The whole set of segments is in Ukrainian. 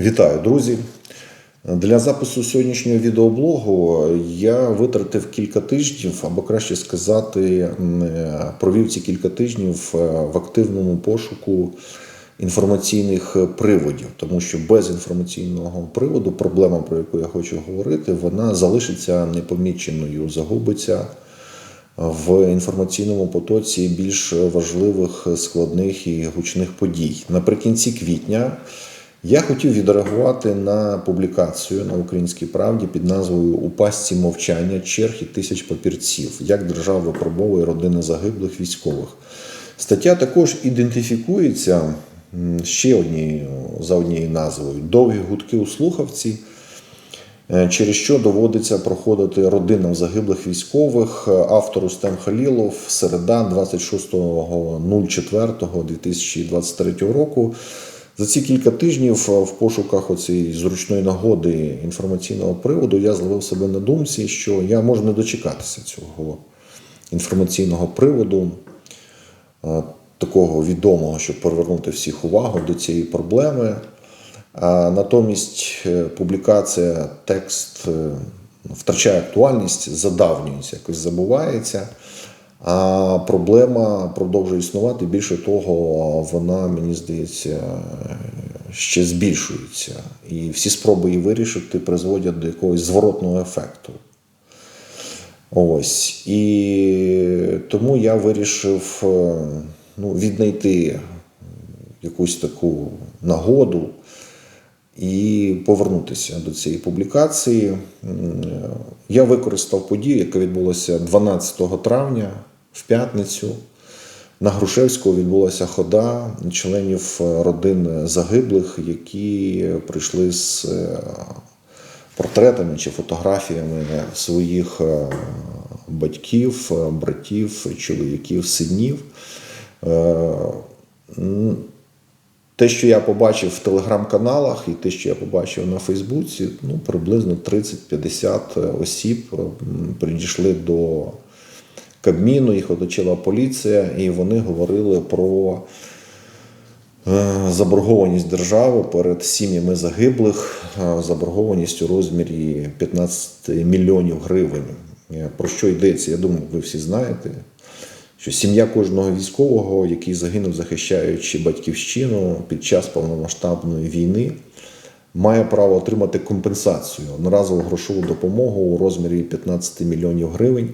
Вітаю, друзі! Для запису сьогоднішнього відеоблогу я витратив кілька тижнів, або краще сказати, провів ці кілька тижнів е, в активному пошуку інформаційних приводів, тому що без інформаційного приводу проблема, про яку я хочу говорити, вона залишиться непоміченою, загубиться в інформаційному потоці більш важливих, складних і гучних подій. Наприкінці квітня я хотів відреагувати на публікацію на Українській правді під назвою У мовчання черг і тисяч папірців, як держава випробовує родини загиблих військових. Стаття також ідентифікується ще однією за однією назвою Довгі гудки у слухавці е, через що доводиться проходити родинам загиблих військових автору Стем Халілов середа 26.04.2023 року. За ці кілька тижнів е, в пошуках оцієї зручної нагоди інформаційного приводу я зловив себе на думці, що я можу не дочекатися цього інформаційного приводу, е, такого відомого, щоб привернути всіх увагу до цієї проблеми. А натомість е, публікація, текст втрачає актуальність, задавнюється, якось забувається. А проблема продовжує існувати. Більше того, вона, мені здається, ще збільшується. І всі спроби її вирішити призводять до якогось зворотного ефекту. Ось. І тому я вирішив е, ну, віднайти якусь таку нагоду і повернутися до цієї публікації. Я використав подію, яка відбулася 12 травня в п'ятницю. На Грушевського відбулася хода членів родин загиблих, які прийшли з е, портретами чи фотографіями своїх е, батьків, е, братів, чоловіків, синів. Е, те, що я побачив в телеграм-каналах, і те, що я побачив на Фейсбуці, ну, приблизно 30-50 осіб м, підійшли до Кабміну, їх оточила поліція, і вони говорили про е, заборгованість держави перед сім'ями загиблих, е, заборгованість у розмірі 15 мільйонів гривень. Е, Про що йдеться? Я думаю, ви всі знаєте що сім'я кожного військового, який загинув, захищаючи батьківщину під час повномасштабної війни, має право отримати компенсацію, одноразову грошову допомогу у розмірі 15 мільйонів гривень.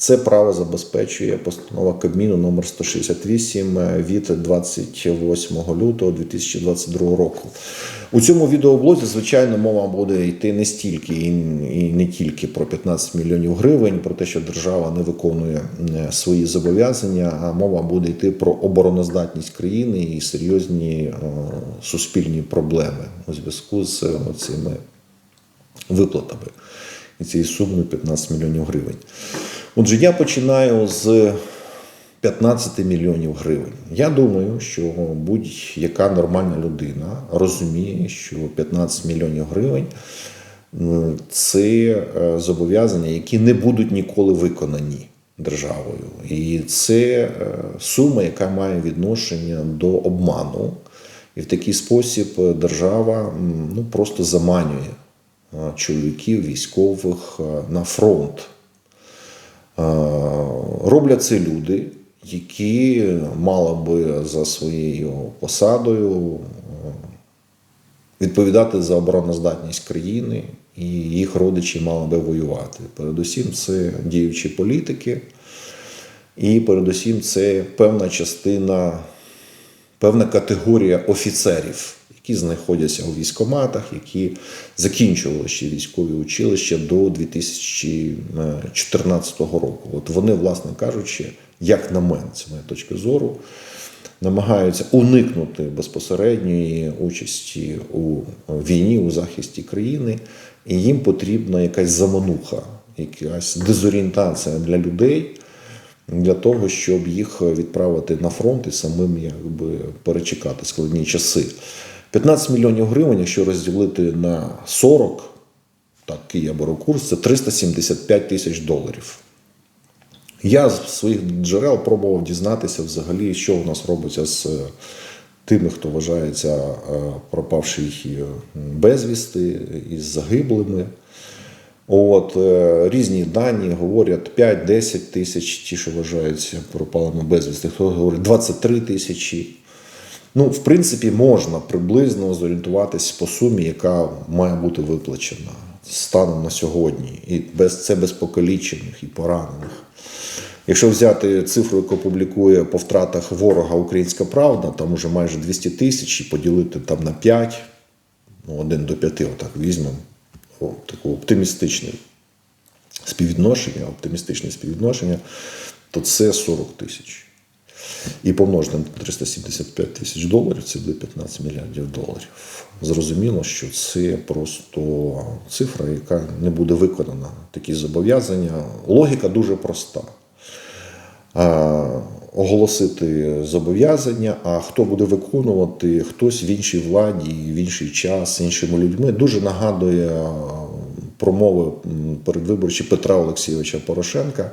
Це право забезпечує постанова Кабміну номер 168 від 28 лютого 2022 року. У цьому відеоблозі, звичайно, мова буде йти не стільки і не тільки про 15 мільйонів гривень, про те, що держава не виконує е, свої зобов'язання, а мова буде йти про обороноздатність країни і серйозні е, суспільні проблеми у зв'язку з е, цими виплатами і цією сумою 15 мільйонів гривень. Отже, я починаю з 15 мільйонів гривень. Я думаю, що будь-яка нормальна людина розуміє, що 15 мільйонів гривень це е, зобов'язання, які не будуть ніколи виконані державою. І це е, сума, яка має відношення до обману. І в такий спосіб держава ну, просто заманює е, чоловіків, військових на фронт. Е, Роблять це люди, які мали би за своєю посадою е, відповідати за обороноздатність країни, і їх родичі мали би воювати. Передусім, це діючі політики, і передусім це певна частина, певна категорія офіцерів, які знаходяться у військоматах, які закінчували ще військові училища до 2014 року. От вони, власне кажучи, як на мене, це моя точка зору, намагаються уникнути безпосередньої участі у війні, у захисті країни, і їм потрібна якась замануха, якась дезорієнтація для людей. Для того, щоб їх відправити на фронт і самим якби перечекати складні часи. 15 мільйонів гривень, якщо розділити на 40, такий я беру курс, це 375 тисяч доларів. Я з своїх джерел пробував дізнатися взагалі, що у нас робиться з тими, хто вважається е, пропавший е, безвісти із загиблими. От, е, різні дані говорять 5-10 тисяч, ті, що вважаються пропалими безвісти, хто говорить 23 тисячі. Ну, в принципі, можна приблизно зорієнтуватись по сумі, яка має бути виплачена станом на сьогодні. І без, це без покалічених і поранених. Якщо взяти цифру, яку публікує по втратах ворога Українська Правда, там уже майже 200 тисяч і поділити там на 5, ну, 1 до 5, отак візьмемо, О, таке оптимістичне співвідношення, оптимістичне співвідношення, то це 40 тисяч. І помножити на 375 тисяч доларів, це буде 15 мільярдів доларів. Зрозуміло, що це просто цифра, яка не буде виконана. Такі зобов'язання. Логіка дуже проста. Оголосити зобов'язання, а хто буде виконувати, хтось в іншій владі, в інший час, іншими людьми. Дуже нагадує промови передвиборчі Петра Олексійовича Порошенка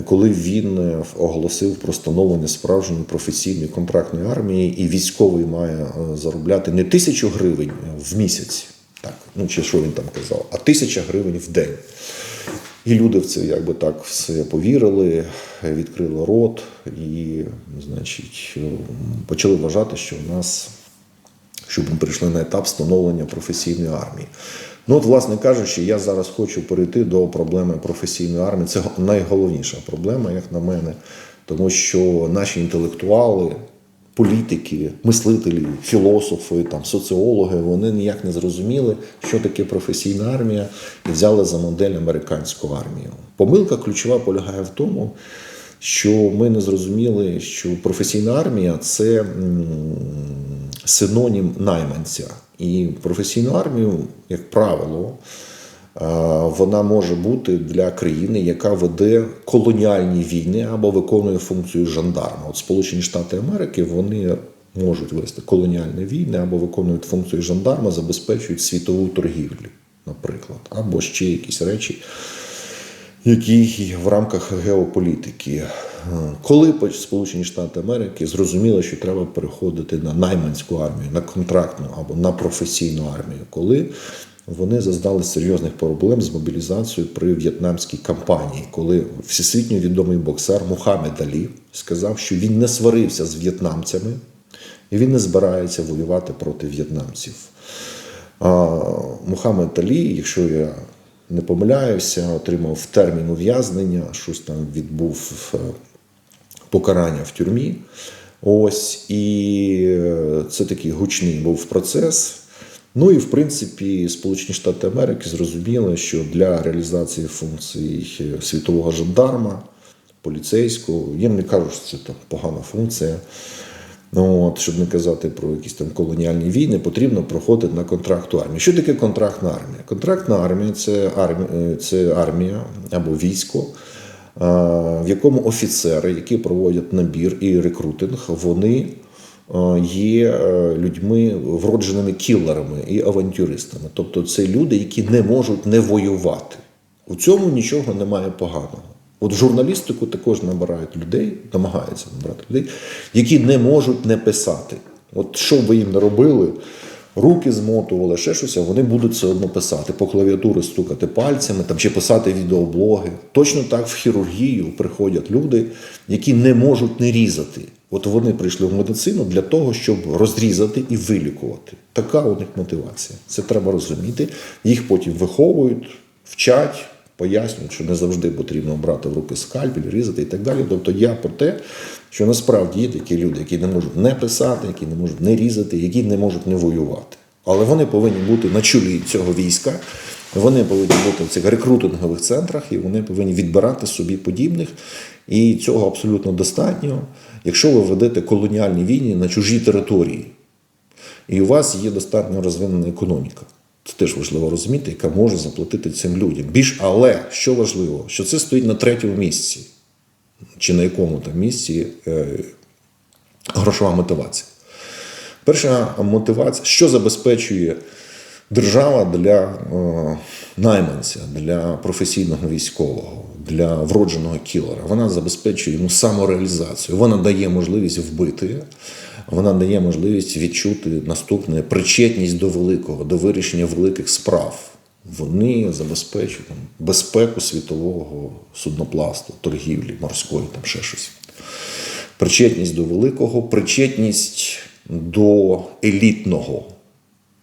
коли він е, оголосив про становлення справжньої професійної контрактної армії, і військовий має е, заробляти не тисячу гривень в місяць, так, ну чи що він там казав, а тисяча гривень в день. І люди в це якби так все повірили, відкрили рот і, значить, почали вважати, що в нас щоб ми перейшли на етап становлення професійної армії. Ну, от, власне кажучи, я зараз хочу перейти до проблеми професійної армії. Це найголовніша проблема, як на мене, тому що наші інтелектуали, політики, мислителі, філософи, там, соціологи, вони ніяк не зрозуміли, що таке професійна армія, і взяли за модель американську армію. Помилка ключова полягає в тому, що ми не зрозуміли, що професійна армія це синонім найманця. І професійну армію, як правило, е, вона може бути для країни, яка веде колоніальні війни або виконує функцію жандарма. От Сполучені Штати Америки вони можуть вести колоніальні війни або виконують функцію жандарма, забезпечують світову торгівлю, наприклад, або ще якісь речі, які в рамках геополітики. Коли Сполучені Штати Америки зрозуміли, що треба переходити на найманську армію, на контрактну або на професійну армію, коли вони зазнали серйозних проблем з мобілізацією при в'єтнамській кампанії, коли всесвітньо відомий боксер Мухаммед Алі сказав, що він не сварився з в'єтнамцями і він не збирається воювати проти в'єтнамців. Мухаммед Алі, якщо я не помиляюся, отримав термін ув'язнення, щось там відбув покарання в тюрмі. Ось і е, це такий гучний був процес. Ну і в принципі, Сполучені Штати Америки зрозуміли, що для реалізації функцій світового жандарма, поліцейського, їм не кажуть, що це там погана функція. Ну, от, щоб не казати про якісь там колоніальні війни, потрібно проходити на контракту армії. Що таке контрактна армія? Контрактна армія це армія, це армія або військо, в якому офіцери, які проводять набір і рекрутинг, вони є людьми вродженими кілерами і авантюристами. Тобто це люди, які не можуть не воювати. У цьому нічого немає поганого. От журналістику також набирають людей, намагаються набирати людей, які не можуть не писати. От що б ви їм не робили, руки змотували, ще щось, вони будуть все одно писати, по клавіатурі стукати пальцями там, чи писати відеоблоги. Точно так в хірургію приходять люди, які не можуть не різати. От вони прийшли в медицину для того, щоб розрізати і вилікувати. Така у них мотивація. Це треба розуміти. Їх потім виховують, вчать пояснюють, що не завжди потрібно брати в руки скальпель, різати і так далі. Тобто я про те, що насправді є такі люди, які не можуть не писати, які не можуть не різати, які не можуть не воювати. Але вони повинні бути на чолі цього війська. Вони повинні бути в цих рекрутингових центрах, і вони повинні відбирати собі подібних. І цього абсолютно достатньо, якщо ви ведете колоніальні війни на чужій території, і у вас є достатньо розвинена економіка. Це теж важливо розуміти, яка може заплатити цим людям. Більш, але що важливо, що це стоїть на третьому місці, чи на якому там місці е, грошова мотивація. Перша мотивація, що забезпечує держава для е, найманця, для професійного військового, для вродженого кілера. Вона забезпечує йому самореалізацію, вона дає можливість вбити. Вона дає можливість відчути наступне причетність до великого, до вирішення великих справ. Вони забезпечують там, безпеку світового суднопласту, торгівлі, морської, там ще щось. Причетність до великого, причетність до елітного.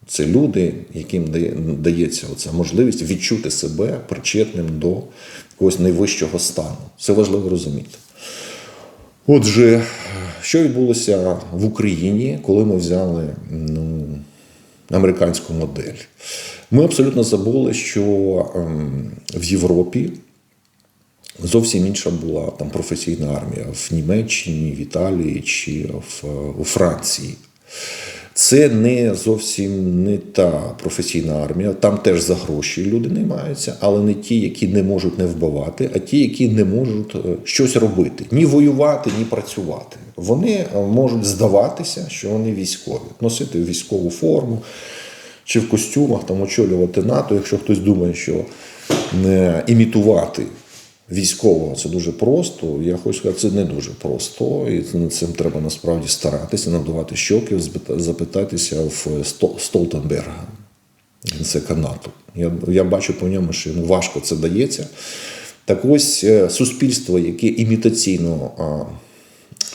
Це люди, яким дається оця можливість відчути себе причетним до якогось найвищого стану. Це важливо розуміти. Отже, що відбулося в Україні, коли ми взяли ну, американську модель? Ми абсолютно забули, що ем, в Європі зовсім інша була там професійна армія в Німеччині, в Італії чи в, у Франції. Це не зовсім не та професійна армія. Там теж за гроші люди наймаються, але не ті, які не можуть не вбивати, а ті, які не можуть е, щось робити, ні воювати, ні працювати. Вони е, можуть здаватися, що вони військові, носити військову форму чи в костюмах там очолювати НАТО, якщо хтось думає, що не імітувати військового це дуже просто. Я хочу сказати, це не дуже просто, і над цим треба насправді старатися, надувати щоки, запитатися в Сто- Столтенберга. Це НАТО. Я, я бачу по ньому, що йому важко це дається. Так ось е, суспільство, яке імітаційно а,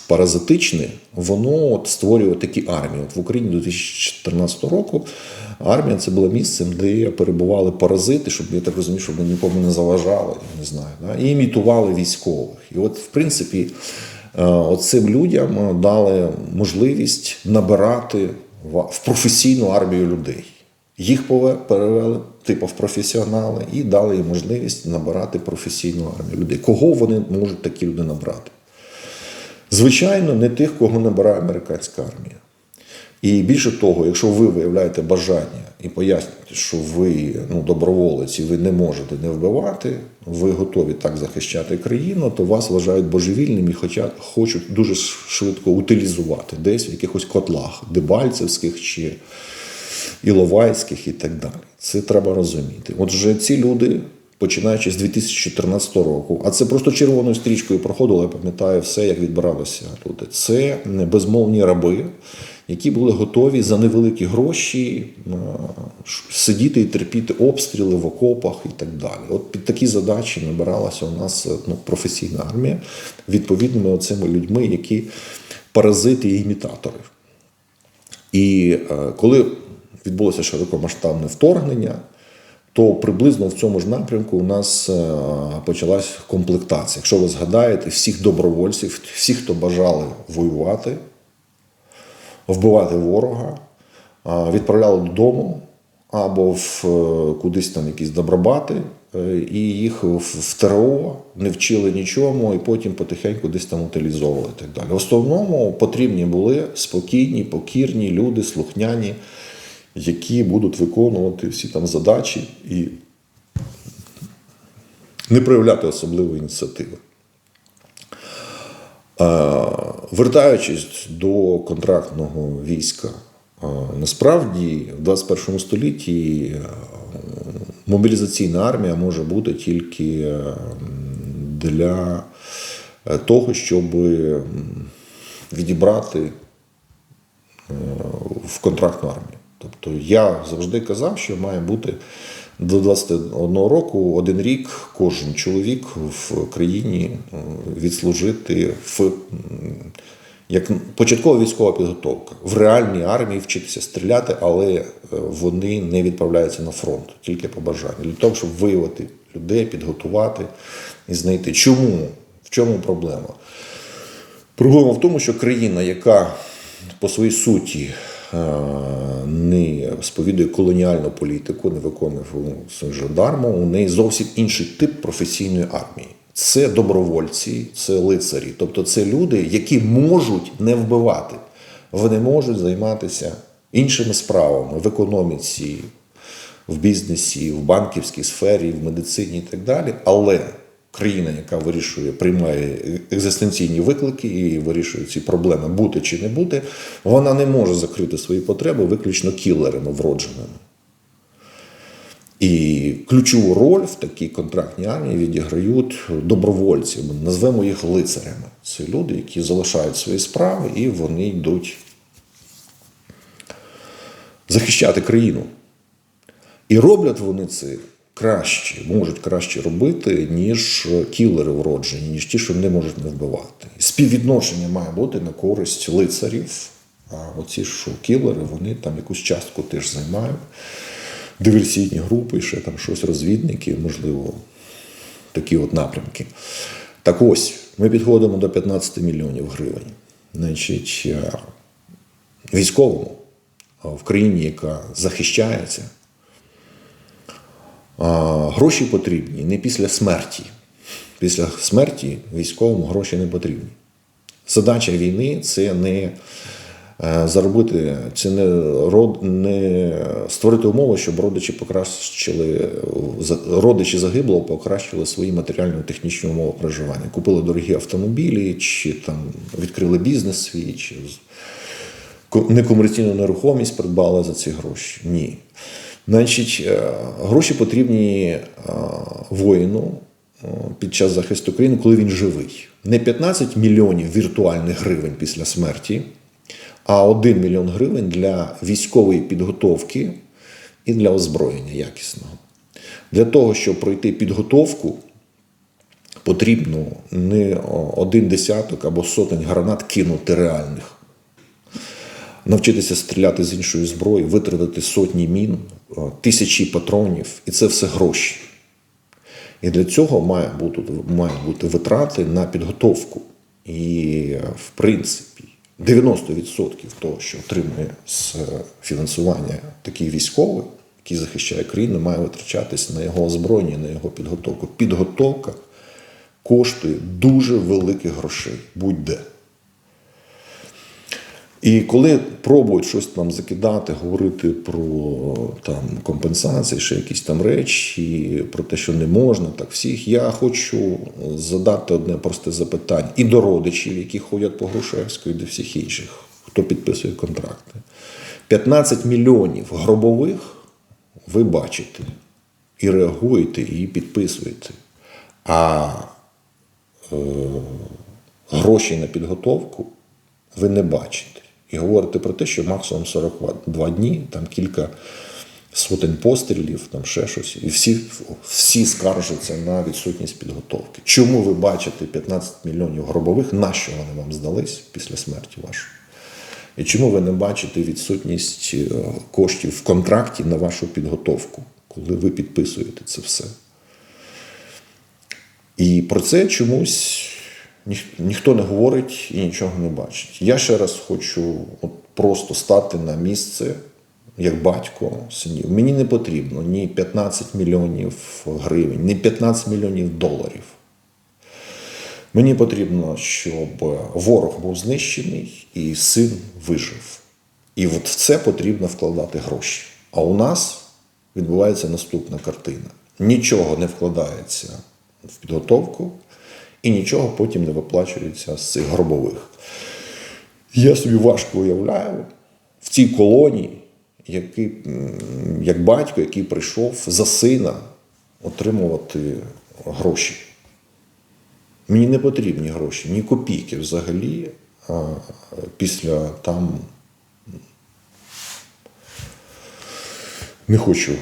паразитичне, воно от створює такі армії. От в Україні до 2014 року армія це було місцем, де перебували паразити, щоб я так розумію, щоб нікому не заважали, не знаю, да? і імітували військових. І от, в принципі, е, от цим людям дали можливість набирати в професійну армію людей. Їх перевели типу в професіонали і дали їм можливість набирати професійну армію людей. Кого вони можуть такі люди набрати? Звичайно, не тих, кого набирає американська армія. І більше того, якщо ви виявляєте бажання і пояснюєте, що ви ну, доброволець і ви не можете не вбивати, ви готові так захищати країну, то вас вважають божевільним і хоча хочуть дуже швидко утилізувати десь в якихось котлах Дебальцевських чи Іловайських і так далі. Це треба розуміти. Отже, ці люди, починаючи з 2014 року, а це просто червоною стрічкою проходило, я пам'ятаю все, як відбиралися люди. Це безмовні раби, які були готові за невеликі гроші е, сидіти і терпіти обстріли в окопах і так далі. От під такі задачі набиралася у нас е, ну, професійна армія відповідними оцими людьми, які паразити і імітатори. І е, коли відбулося широкомасштабне вторгнення, то приблизно в цьому ж напрямку у нас почалась комплектація. Якщо ви згадаєте, всіх добровольців, всіх, хто бажали воювати, вбивати ворога, відправляли додому або в е, кудись там якісь добробати, е, і їх в в ТРО не вчили нічому, і потім потихеньку десь там утилізовували і так далі. В основному потрібні були спокійні, покірні люди, слухняні, які будуть виконувати всі там задачі і не проявляти особливої ініціативи. Вертаючись до контрактного війська, насправді в 21 столітті мобілізаційна армія може бути тільки для того, щоб відібрати в контрактну армію. Тобто я завжди казав, що має бути до 21 року один рік кожен чоловік в країні відслужити в як початкова військова підготовка в реальній армії вчитися стріляти, але е, вони не відправляються на фронт, тільки по бажанню. Для того, щоб виявити людей, підготувати і знайти, чому, в чому проблема. Проблема в тому, що країна, яка по своїй суті не сповідує колоніальну політику, не виконує функцію жандарму, у неї зовсім інший тип професійної армії. Це добровольці, це лицарі. Тобто це люди, які можуть не вбивати. Вони можуть займатися іншими справами в економіці, в бізнесі, в банківській сфері, в медицині і так далі. Але країна, яка вирішує, приймає екзистенційні виклики і вирішує ці проблеми, бути чи не бути, вона не може закрити свої потреби виключно кілерами вродженими. І ключову роль в такій контрактній армії відіграють добровольці, Ми назвемо їх лицарями. Це люди, які залишають свої справи і вони йдуть захищати країну. І роблять вони це краще, можуть краще робити, ніж кілери вроджені, ніж ті, що не можуть не вбивати. Співвідношення має бути на користь лицарів. А оці що кілери, вони там якусь частку теж займають. Диверсійні групи, ще там щось, розвідники, можливо, такі от напрямки. Так ось, ми підходимо до 15 мільйонів гривень. Значить, е, військовому в країні, яка захищається, гроші потрібні не після смерті. Після смерті військовому гроші не потрібні. Задача війни це не е, заробити, це не, не створити умови, щоб родичі покращили родичі загиблого покращили свої матеріально-технічні умови проживання. Купили дорогі автомобілі, чи там відкрили бізнес свій, чи некомерційну нерухомість придбали за ці гроші. Ні. Значить, е, гроші потрібні е, воїну е, під час захисту країни, коли він живий. Не 15 мільйонів віртуальних гривень після смерті, а 1 мільйон гривень для військової підготовки і для озброєння якісного. Для того, щоб пройти підготовку, потрібно не один десяток або сотень гранат кинути реальних навчитися стріляти з іншої зброї, витратити сотні мін, тисячі патронів, і це все гроші. І для цього має бути, мають бути витрати на підготовку. І, е, в принципі, 90% того, що отримує з е, фінансування такий військовий, який захищає країну, має витрачатись на його озброєння, на його підготовку. Підготовка коштує дуже великих грошей, будь-де. І коли пробують щось там закидати, говорити про там компенсації, ще якісь там речі, про те, що не можна, так всіх, я хочу задати одне просте запитання і до родичів, які ходять по Грушевську, і до всіх інших, хто підписує контракти. 15 мільйонів гробових ви бачите і реагуєте, і підписуєте. А е, гроші на підготовку ви не бачите. І говорите про те, що максимум 42 дні, там кілька сотень пострілів, там ще щось. І всі, всі скаржаться на відсутність підготовки. Чому ви бачите 15 мільйонів гробових, на що вони вам здались після смерті вашої? І чому ви не бачите відсутність е, коштів в контракті на вашу підготовку, коли ви підписуєте це все? І про це чомусь ніх- ніхто не говорить і нічого не бачить. Я ще раз хочу от просто стати на місце як батько синів. Мені не потрібно ні 15 мільйонів гривень, ні 15 мільйонів доларів. Мені потрібно, щоб ворог був знищений і син вижив. І от в це потрібно вкладати гроші. А у нас відбувається наступна картина: нічого не вкладається в підготовку, і нічого потім не виплачується з цих гробових. Я собі важко уявляю в цій колонії, який, як батько, який прийшов за сина отримувати гроші. Мені не потрібні гроші, ні копійки взагалі. А після там не хочу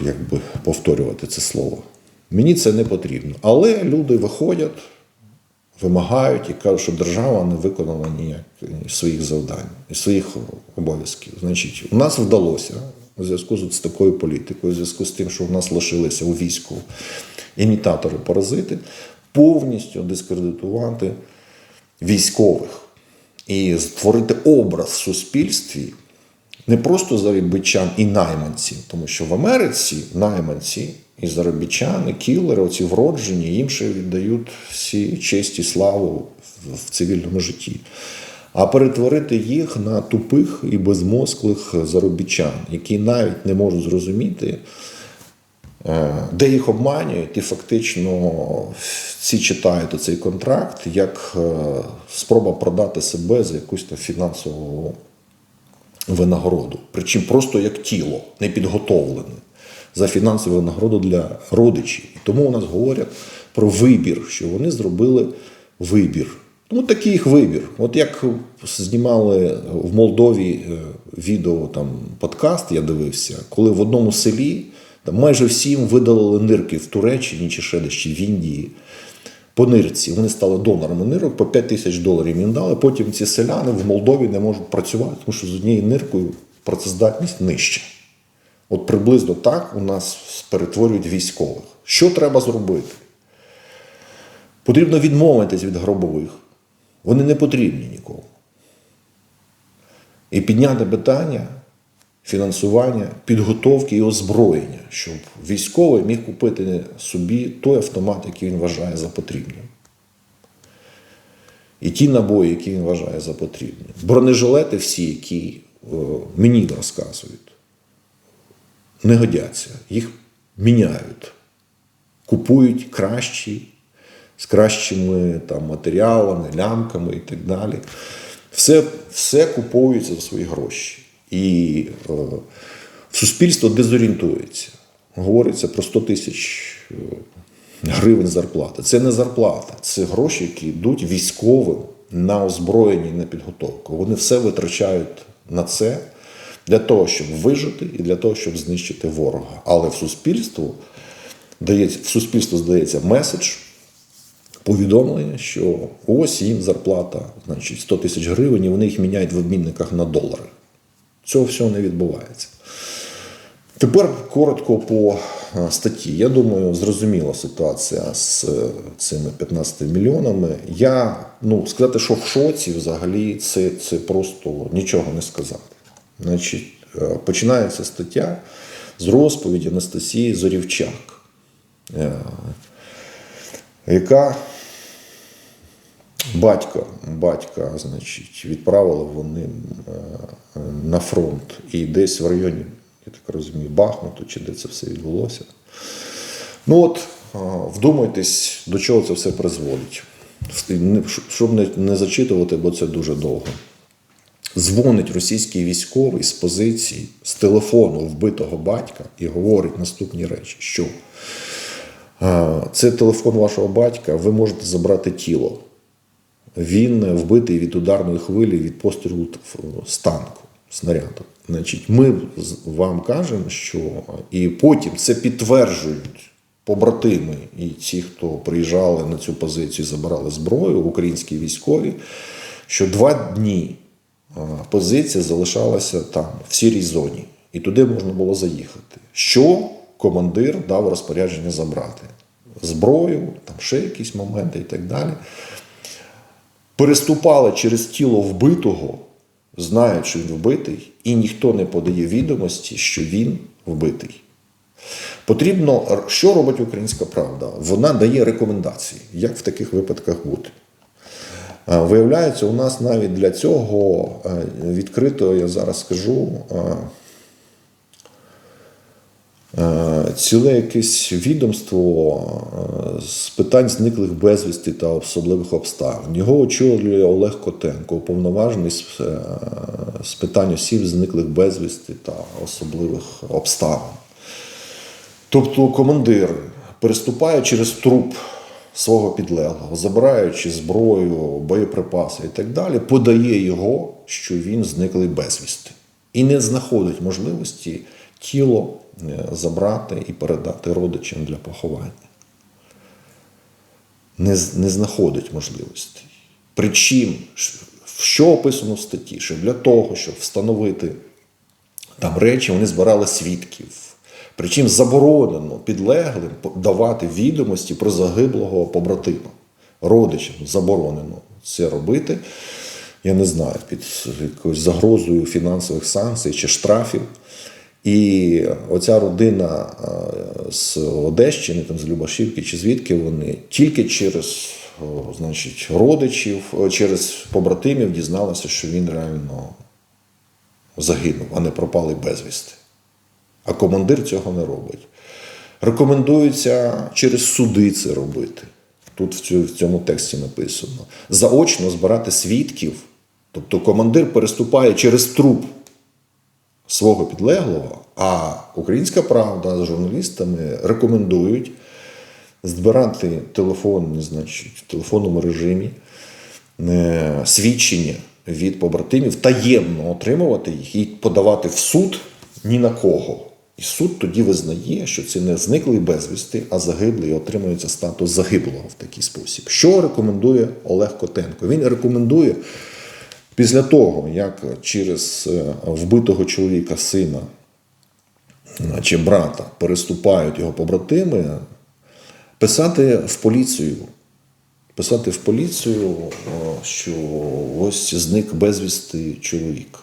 якби, повторювати це слово. Мені це не потрібно. Але люди виходять, вимагають і кажуть, що держава не виконала ніяк своїх завдань і своїх обов'язків. Значить, у нас вдалося у зв'язку з такою політикою, у зв'язку з тим, що у нас лишилися у війську імітатори-паразити, повністю дискредитувати військових і створити образ в суспільстві не просто заробітчан і найманців, тому що в Америці найманці і заробітчани, кілери, оці вроджені, їм ще віддають всі честь і славу в- цивільному житті. А перетворити їх на тупих і безмозклих заробітчан, які навіть не можуть зрозуміти, е, де їх обманюють, і фактично всі читають цей контракт як е, спроба продати себе за якусь там фінансову винагороду. Причому просто як тіло, не підготовлене за фінансову винагороду для родичів. Тому у нас говорять про вибір, що вони зробили вибір. Ну, такий їх вибір. От як знімали в Молдові е, відео, там подкаст, я дивився, коли в одному селі там майже всім видалили нирки в Туреччині чи ще десь, чи в Індії. По нирці. Вони стали донорами нирок, по 5 тисяч доларів їм дали. Потім ці селяни в Молдові не можуть працювати, тому що з однією ниркою працездатність нижча. От приблизно так у нас перетворюють військових. Що треба зробити? Потрібно відмовитись від гробових. Вони не потрібні нікому. І підняти питання фінансування, підготовки і озброєння, щоб військовий міг купити собі той автомат, який він вважає за потрібним. І ті набої, які він вважає за потрібні. Бронежилети всі, які е, мені розказують, не годяться. Їх міняють, купують кращі, з кращими там, матеріалами, лямками і так далі. Все, все купується за свої гроші. І е, суспільство дезорієнтується. Говориться про 100 тисяч е, гривень зарплати. Це не зарплата, це гроші, які йдуть військовим на озброєння і на підготовку. Вони все витрачають на це для того, щоб вижити і для того, щоб знищити ворога. Але в суспільству дається, в суспільству здається меседж. Повідомлення, що ось їм зарплата, значить 100 тисяч гривень, і вони їх міняють в обмінниках на долари. Цього всього не відбувається. Тепер коротко по е, статті. Я думаю, зрозуміла ситуація з е, цими 15 мільйонами. Я ну, сказати, що в шоці взагалі це, це просто нічого не сказати. Значить, е, починається стаття з розповіді Анастасії Зорівчак, е, яка батька, батька, значить, відправили вони е, на фронт і десь в районі, я так розумію, Бахмуту, чи де це все відбулося. Ну от, вдумайтесь, до чого це все призводить. Щоб не зачитувати, бо це дуже довго. Дзвонить російський військовий з позиції, з телефону вбитого батька і говорить наступні речі, що це телефон вашого батька, ви можете забрати тіло. Він вбитий від ударної хвилі від пострілу з танку, снаряду. Значить, ми вам кажемо, що і потім це підтверджують побратими і ті, хто приїжджали на цю позицію, забирали зброю, українські військові, що два дні позиція залишалася там, в сірій зоні, і туди можна було заїхати. Що командир дав розпорядження забрати? Зброю, там ще якісь моменти і так далі переступали через тіло вбитого, знають, що він вбитий, і ніхто не подає відомості, що він вбитий. Потрібно, що робить українська правда? Вона дає рекомендації, як в таких випадках бути. Е, Виявляється, у нас навіть для цього е, відкрито, я зараз скажу, е, ціле якесь відомство з питань зниклих безвісти та особливих обставин. Його очолює Олег Котенко, уповноважений з питань осіб зниклих безвісти та особливих обставин. Тобто командир переступає через труп свого підлеглого, забираючи зброю, боєприпаси і так далі, подає його, що він зниклий безвісти. І не знаходить можливості тіло е, забрати і передати родичам для поховання. Не, не знаходить можливості. Причим, що описано в статті, що для того, щоб встановити там речі, вони збирали свідків. Причому заборонено підлеглим давати відомості про загиблого побратима. Родичам заборонено це робити. Я не знаю, під якоюсь загрозою фінансових санкцій чи штрафів. І оця родина е, з Одещини, там, з Любашівки чи звідки вони тільки через значить, родичів, через побратимів дізналися, що він реально загинув, а не пропали безвісти. А командир цього не робить. Рекомендується через суди це робити. Тут в цьому тексті написано. Заочно збирати свідків. Тобто командир переступає через труп свого підлеглого, а українська правда з журналістами рекомендують збирати телефон, значить, в телефонному режимі е, свідчення від побратимів, таємно отримувати їх і подавати в суд ні на кого. І суд тоді визнає, що це не зниклий безвісти, а загиблий отримується статус загиблого в такий спосіб. Що рекомендує Олег Котенко? Він рекомендує після того, як через е, вбитого чоловіка сина е, чи брата переступають його побратими, писати в поліцію. Писати в поліцію, що ось зник безвісти чоловік.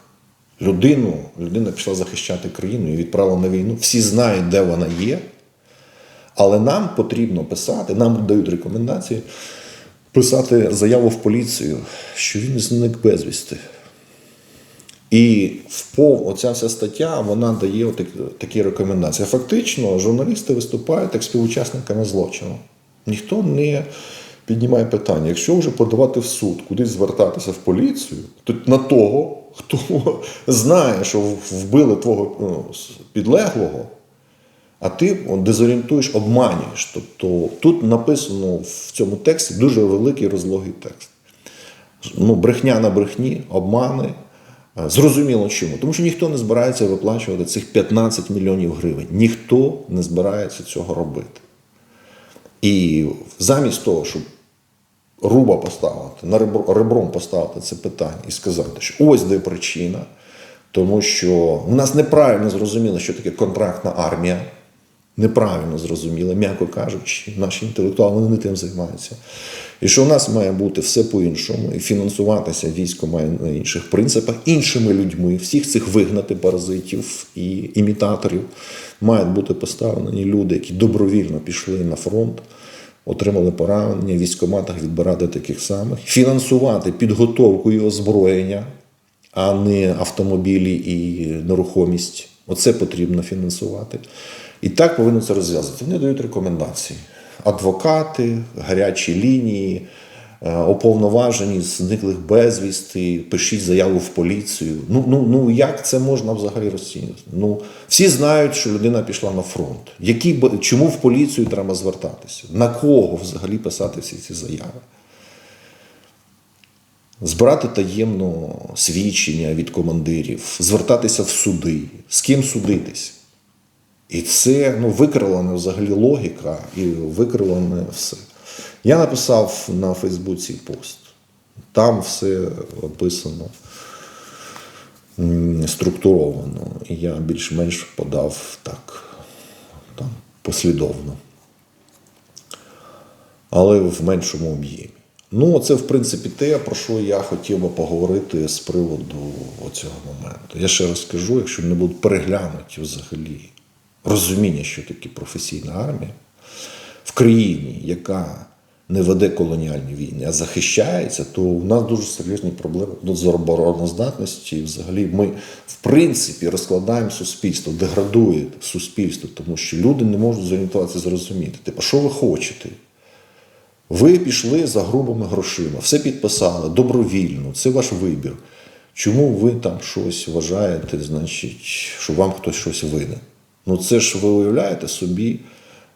Людину, людина пішла захищати країну і відправила на війну. Всі знають, де вона є. Але нам потрібно писати, нам дають рекомендації писати заяву в поліцію, що він зник безвісти. І в пов, оця вся стаття вона дає отак, такі рекомендації. Фактично, журналісти виступають як співучасниками злочину. Ніхто не піднімає питання. Якщо вже подавати в суд, кудись звертатися в поліцію, то на того, хто знає, що вбили твого ну, підлеглого, а ти дезорієнтуєш, обманюєш. Тобто тут написано в цьому тексті дуже великий розлогий текст. Ну, брехня на брехні, обмани. Е, Зрозуміло чому. Тому що ніхто не збирається виплачувати цих 15 мільйонів гривень. Ніхто не збирається цього робити. І замість того, щоб руба поставити, на ребро- ребром поставити це питання і сказати, що ось де причина, тому що в нас неправильно зрозуміло, що таке контрактна армія. Неправильно зрозуміло, м'яко кажучи, наші інтелектуали не тим займаються. І що в нас має бути все по-іншому, і фінансуватися військо має на інших принципах, іншими людьми, всіх цих вигнати паразитів і імітаторів. Мають бути поставлені люди, які добровільно пішли на фронт, отримали поранення, в військоматах відбирати таких самих, фінансувати підготовку і озброєння, а не автомобілі і нерухомість. Оце потрібно фінансувати. І так повинно це розв'язати. Вони дають рекомендації. Адвокати, гарячі лінії, е, уповноважені з зниклих безвісти, пишіть заяву в поліцію. Ну, ну, ну як це можна взагалі розцінювати? Ну, всі знають, що людина пішла на фронт. Які, чому в поліцію треба звертатися? На кого взагалі писати всі ці заяви? збирати таємно свідчення від командирів, звертатися в суди, з ким судитись. І це ну, викривлена взагалі логіка і викривлене все. Я написав на Фейсбуці пост. Там все описано структуровано. І я більш-менш подав так там, послідовно але в меншому об'ємі. Ну, це, в принципі, те, про що я хотів би поговорити з приводу цього моменту. Я ще раз скажу, якщо не будуть переглянуті взагалі розуміння, що таке професійна армія в країні, яка не веде колоніальні війни, а захищається, то у нас дуже серйозні проблеми з обороноздатності. І взагалі ми, в принципі, розкладаємо суспільство, деградує суспільство, тому що люди не можуть зорієнтуватися, зрозуміти. Типу, що ви хочете? Ви пішли за грубими грошима, все підписали добровільно, це ваш вибір. Чому ви там щось вважаєте, значить, що вам хтось щось винен? Ну це ж ви уявляєте собі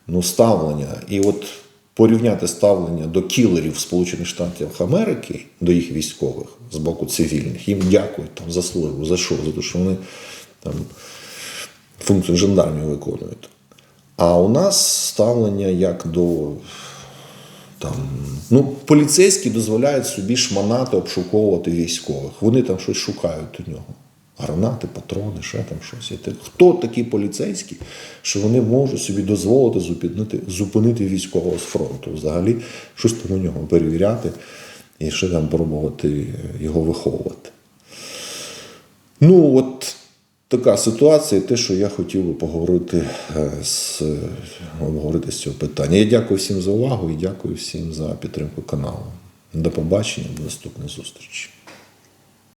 ну, ставлення. І от порівняти ставлення до кілерів Сполучених Штатів Америки, до їх військових з боку цивільних, їм дякують там заслугу. За що? За те, що вони там функцію жандармів виконують. А у нас ставлення як до там, ну, поліцейські дозволяють собі шманати, обшуковувати військових. Вони там щось шукають у нього. Гранати, патрони, ще там щось. Хто такі поліцейські, що вони можуть собі дозволити зупинити, зупинити військового з фронту? Взагалі, щось там у нього перевіряти і ще там пробувати його виховувати. Ну, от така ситуація, те, що я хотів би поговорити е, з, обговорити з цього питання. Я дякую всім за увагу і дякую всім за підтримку каналу. До побачення, до наступної зустрічі.